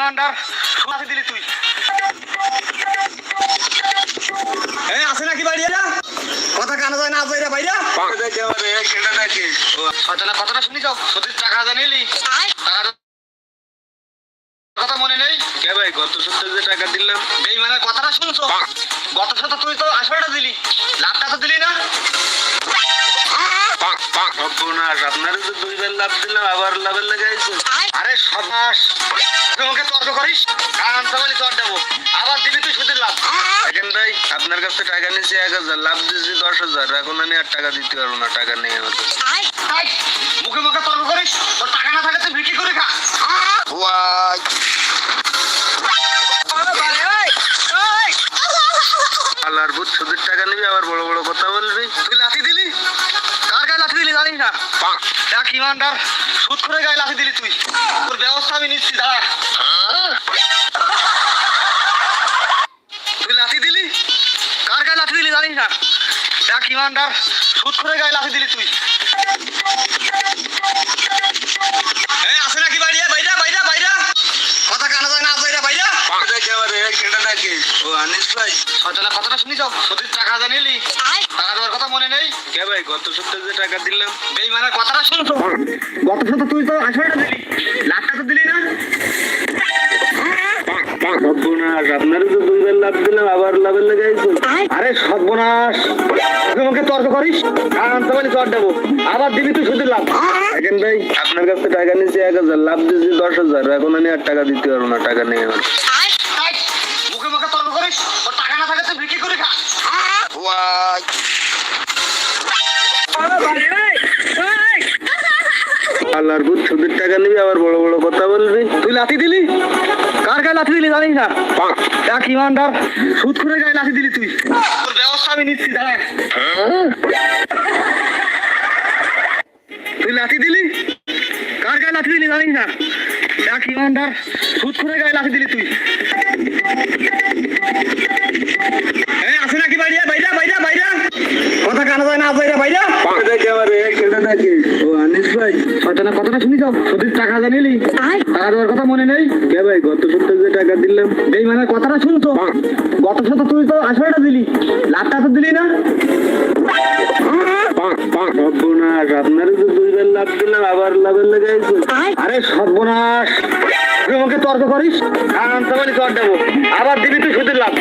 ইমানদার শুনাতে দিলি তুই। এই আছে নাকি বাইরে? এরা কথা কানা যায় না এরা বাইরে? সচলা কথাটা শুনি যাও সতীর টাকা জানিলি কথা মনে নেই? কে ভাই গত সপ্তাহে যে টাকা দিলাম। এই মানে কথাটা শুনছো? গত সপ্তাহ তুই তো আসলটা দিলি। লাভটা সর্বনাশ আপনারা তো দুইবার লাভ দিলাম আবার লাভের লাগাইছে আরে সর্বাস তোমাকে তর্ক করিস? কারণ তোর দেবো। আবার দিবি তুই সুদের লাভ। দেখেন ভাই আপনার কাছে টাকা নিয়েছি এক হাজার লাভ দিয়েছি দশ হাজার এখন আমি আর টাকা দিতে পারব না টাকা নেই আমার কাছে। মুখে মুখে তর্ক করিস? তোর টাকা না থাকে তুই বিক্রি করে খা। আল্লাহর বুধ সুদের টাকা নিবি আবার বড় বড় কথা বলবি। জানিস না। দেখ, ইমানদার, সুদ করে গায়ে লাথি দিলি তুই। তোর ব্যবস্থা আমি নিচ্ছি, দাঁড়া। তুই লাথি দিলি? কার গায়ে লাথি দিলি জানিস না? দেখ, ইমানদার, সুদ করে গায়ে লাফি দিলি তুই এই আছে নাকি বাইরে বাইরে বাইরে বাইরে কথা কানা যায় না আছে এরা বাইরে কেটা ডাকে ও আনিস ভাই সতীর টাকা জানিলি টাকা দেওয়ার কথা মনে নেই? কে ভাই গত সপ্তাহে যে টাকা দিলাম। বেইমানের কথাটা শুনছো গত সপ্তাহ তুই তো আসলটা দিলি। লাখটা তো দিলি না। সর্বনাশ আপনারা তো দুইবার লাভ দিলাম আবার লাভের লাগাইছে আরে সর্বনাশ। তুই আমাকে তর্ক করিস। কারণ তো তোর দেবো। আবার দিবি তুই শুধু লাভ। দেখেন ভাই আপনার কাছে টাকা নিয়েছি এক হাজার লাভ দিয়েছি দশ হাজার। এখন আমি আর টাকা দিতে পারব না টাকা নেই আমার। আল্লাহর বুধ সুদের টাকা নিবি আবার বড় বড় কথা বলবি। তুই লাথি দিলি? কার গায়ে লাথি দিলি জানিস না? দেখ ইমানদার সুদ করে গায়ে লাথি দিলি তুই। তোর ব্যবস্থা আমি নিচ্ছি দাঁড়া। তুই লাথি দিলি? কার গায়ে লাথি দিলি জানিস না? দেখ ইমানদার সুদ করে গায়ে লাথি দিলি তুই। আছে নাকি বাইরে? বাইরে বাইরে বাইরে। কথা কানা যায় না এরা বাইরে কেটা ডাকে ও আনিস ভাই? সচনা কথাটা শুনি যাও সতীর টাকা জানিলি টাকা দেওয়ার কথা মনে নেই? কে ভাই গত সপ্তাহে যে টাকা দিলাম। বেইমানের কথাটা শুনতো গত সপ্তাহ তুই তো আসলটা দিলি। লাভটা তো দিলি না? সর্বনাশ। আপনারা তো দুইবার লাভ দিলাম আবার লাভের লাগাইছে আরে সর্বনাশ। তুই আমাকে তর্ক করিস? কারণ তো তোর দেবো। আবার দিবি তুই সুদের লাভ।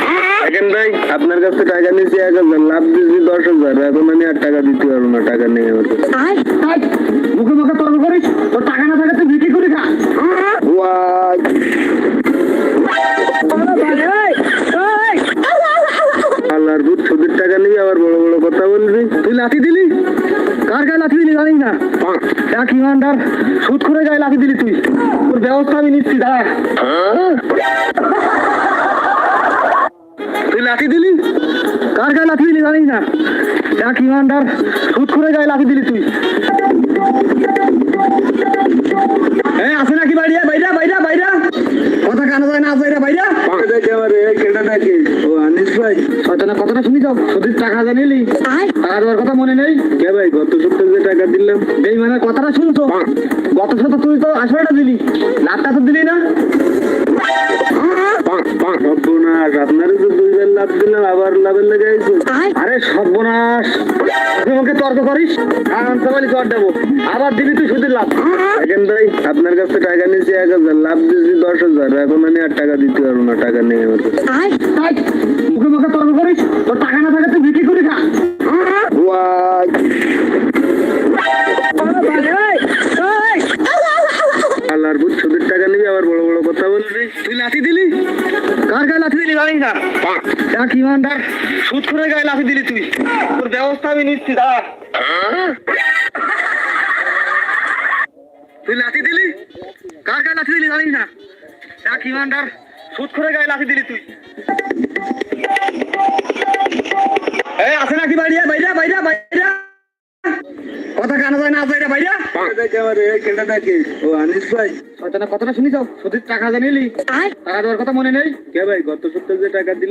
দেখেন ভাই আপনার কাছে টাকা নিয়েছি এক হাজার লাভ দিয়েছি দশ হাজার এখন আমি আর টাকা দিতে পারব না টাকা নেই আমার কাছে। মুখে মুখে তর্ক করিস? তোর টাকা না থাকে তুই বিক্রি করে খা জানিস না? এক ইমানদার, সুদ করে যায় লাগিয়ে দিলি তুই। তোর ব্যবস্থা আমি নিচ্ছি, দাঁড়া। তুই লাঠি দিলি? কার গায়ে লাঠি দিলি জানিস না? এক ইমানদার, সুদ করে যায় লাথি দিলি তুই। হ্যাঁ আছে নাকি বাইরে বাইরে বাইরে বাইরে কথা কানা যায় না আছে এরা বাইরে কেটা ডাকে ও আনিস সচনা কথাটা শুনি যাও সতীর টাকা জানিলি টাকা দেওয়ার কথা মনে নেই? কে ভাই গত সপ্তাহে যে টাকা দিলাম। বেইমানের কথাটা শুনছো? গত সপ্তাহ তুই তো আসলটা দিলি লাভটা তো দিলি না। সর্বনাশ। তো দুইবার লাভ দিলাম আবার লাভের লাগাইছে আরে সর্বনাশ। তুই আমাকে তর্ক করিস? তো দেবো। আবার দিবি তুই সুদের লাভ। ভাই আপনার কাছে টাকা নিয়েছি এক হাজার লাভ দিয়েছি দশ হাজার। এখন আমি আর টাকা দিতে পারব না টাকা নেই আমার কাছে। আল্লাহর বুধ সুদের টাকা নিবি আবার বড় বড় কথা বলবি। তুই লাথি দিলি? কার গায়ে লাথি দিলি জানিস না দেখ ইমানদার সুদ করে গায়ে লাথি দিলি তুই। তোর ব্যবস্থা আমি নিচ্ছি দাঁড়া। তুই লাথি দিলি? কার গায়ে লাথি দিলি জানিস না দেখ ইমানদার সুদ করে গায়ে লাথি দিলি তুই। এই আছে নাকি বাইরে? বাইরে বাইরে বাইরে। কথা কানা যায় না আছে এটা বাইরে কেটা ডাকে ও আনিস ভাই। সচনা কথাটা শুনি যাও সতীর টাকা জানিলি টাকা দেওয়ার কথা মনে নেই? কে ভাই গত সপ্তাহে যে টাকা